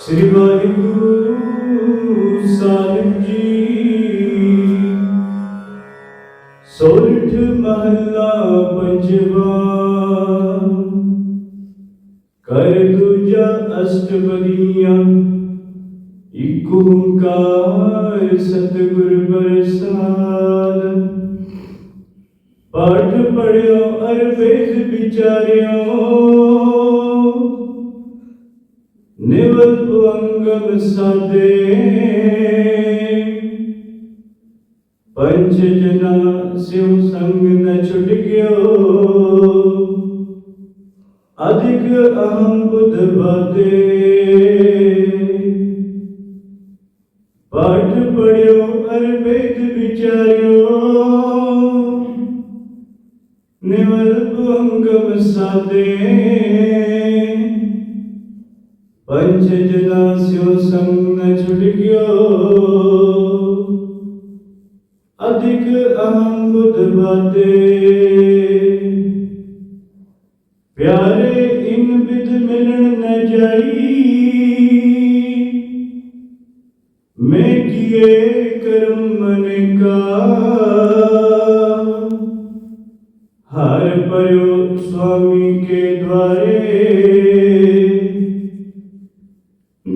ਸ੍ਰੀ ਵਾਹਿਗੁਰੂ ਸਾਹਿਬ ਜੀ। ਸੋਰਠ ਮਹੱਲਾ ਪੰਜਵਾ। ਕਰ ਦੂਜਾ ਅਸ਼ਟਪਦੀਆਂ ਇਕ ਓੰਕਾਰ ਸਤਿਗੁਰ ਪ੍ਰਸਾਦ। ਪਾਠ ਪੜਿਓ ਅਰ ਵਿਚਾਰਿਓ। ਨਿਵਲ ਭਵੰਗਮ ਸਾਦੇ ਪੰਜ ਜਨਾ ਸਿਉ ਸੰਗ ਨ ਛੁਟ ਗਿਓ ਅਧਿਕ ਅਹੰ ਬੁਧ ਬਾਦੇ ਪਾਠ ਪੜਿਓ ਅਰ ਵੇਦ ਵਿਚਾਰਿਓ ਨਿਵਲ ਭਵੰਗਮ ਸਾਦੇ ਪੰਜ ਜਨਾ ਸਿਉ ਸੰਗ ਨ ਛੁਟ ਗਿਓ ਅਧਿਕ ਅਹੰ ਬੁਧ ਬਾਦੇ ਪਿਆਰੇ ਇਨ ਵਿਦ ਮਿਲਣ ਨ ਜਾਈ ਮੈਂ ਕੀਏ ਕਰਮ ਮਨ ਕਾ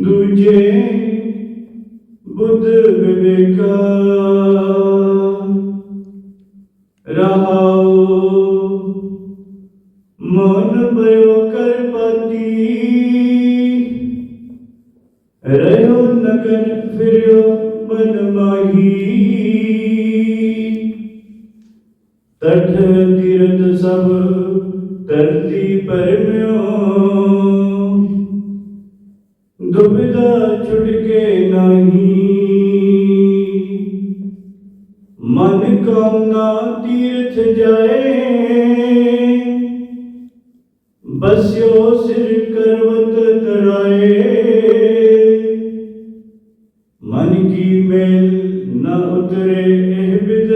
ਦੂਜੇ ਬੁੱਧ ਵਿਵੇਕਾ ਰਹਾਉ। ਮਨ ਪਇਓ ਕਰ ਰਹਿਓ ਨਗਨ ਫਿਰਿਓ ਬਨ ਮਾਹੀ। ਤਟ ਤੀਰਤ ਸਭ ਧਰਤੀ ਪਰਮਿਓ। ਦੁਬਿਧਾ ਛੁਟ ਨਹੀਂ। ਮਨ ਕਾਮਨਾ ਤੀਰਥ ਜਾਏ। ਬਸਿਓ ਸਿਰ ਕਰਵਤ ਤਰਾਏ ਮਨ ਕੀ ਮੇਲ ਨਾ ਉਤਰੇ ਇਹ ਬਿਦ।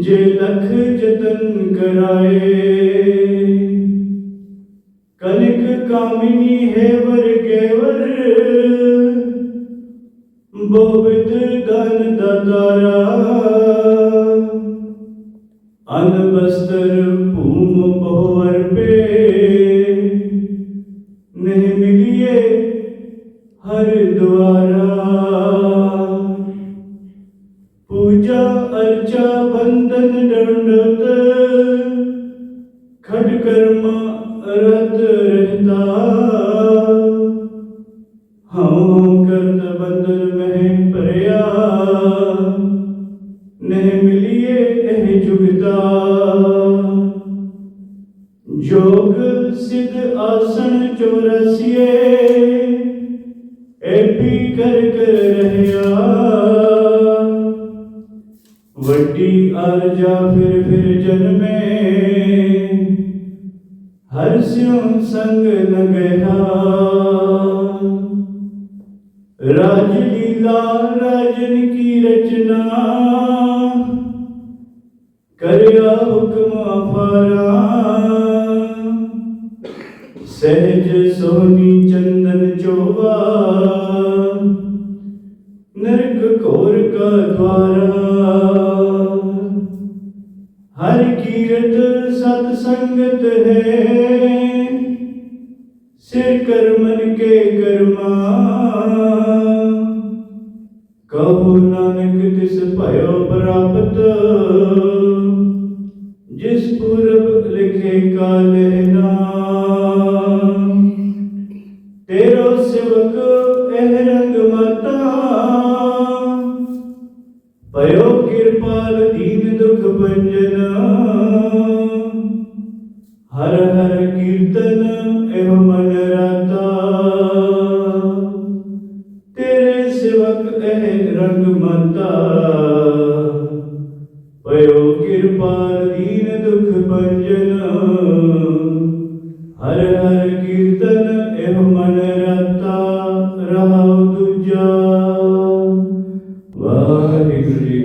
ਜੇ ਲਖ ਜਤਨ ਕਰਾਏ। ਕਨਿਕ ਕਾਮਿਨੀ ਹੈ ਵਰ। ਗੇਵਰ ਬੋਵਿਦ ਦਾਨ ਅਨ ਬਸਤਰ ਭੂਮ ਬਹੁਵਰ ਪੇ। ਨਹੀਂ ਮਿਲਿਏ ਹਰ ਦੁਆਰਾ। ਪੂਜਾ ਅਰਚਾ ਬੰਧਨ ਡੰਡਤ। ਖੜ ਕਰਮ ਰਤ ਰਹਿਤਾ ਹਉ ਕਰਤ ਬੰਦਨ ਮਹਿ ਪਰਿਆ ਨਹੀਂ ਮਿਲਿਏ ਇਹ ਜੁਗਤਾ ਜੋਗ ਸਿਧ ਆਸਣ ਚੌਰਸੀਏ ਐਪੀ ਕਰ ਕਰ ਰਹਿਆ ਵੱਡੀ ਅਰਜਾ ਫਿਰ ਫਿਰ ਜਨਮੇ ਹਰ ਸਿਉ ਸੰਗ ਨ ਰਾਜ ਲੀਲਾ ਰਾਜਨ ਕੀ ਰਚਨਾ ਕਰਿਆ ਹੁਕਮ ਅਫਾਰਾ ਸਹਿਜ ਸੋਨੀ ਚੰਦਨ ਚੋਵਾ ਨਰਕ ਘੋਰ ਕਾ ਦਵਾਰਾ ਕੀਰਤ ਸਤ ਸੰਗਤ ਹੈ। ਸਿਰ ਕਰਮਨ ਕੇ ਕਰਮਾ। ਕਹੋ ਨਾਨਕ ਤਿਸ ਭਇਓ ਪ੍ਰਾਪਤ। ਜਿਸ ਪੁਰਬ ਲਿਖੇ ਕਾਲੇ ਪਇਓ ਕਿਰਪਾਲ ਦੀਨ ਦੁਖ ਭੰਜਨ। ਹਰ ਹਰ ਕੀਰਤਨ ਇਹ ਮਨ ਰਤਾ। ਤੇਰੇ ਸਿਵਕ ਇਹ ਰੰਗ ਮਤਾ। ਪਇਓ ਕਿਰਪਾਲ ਦੀਨ ਦੁਖ ਭੰਜਨ।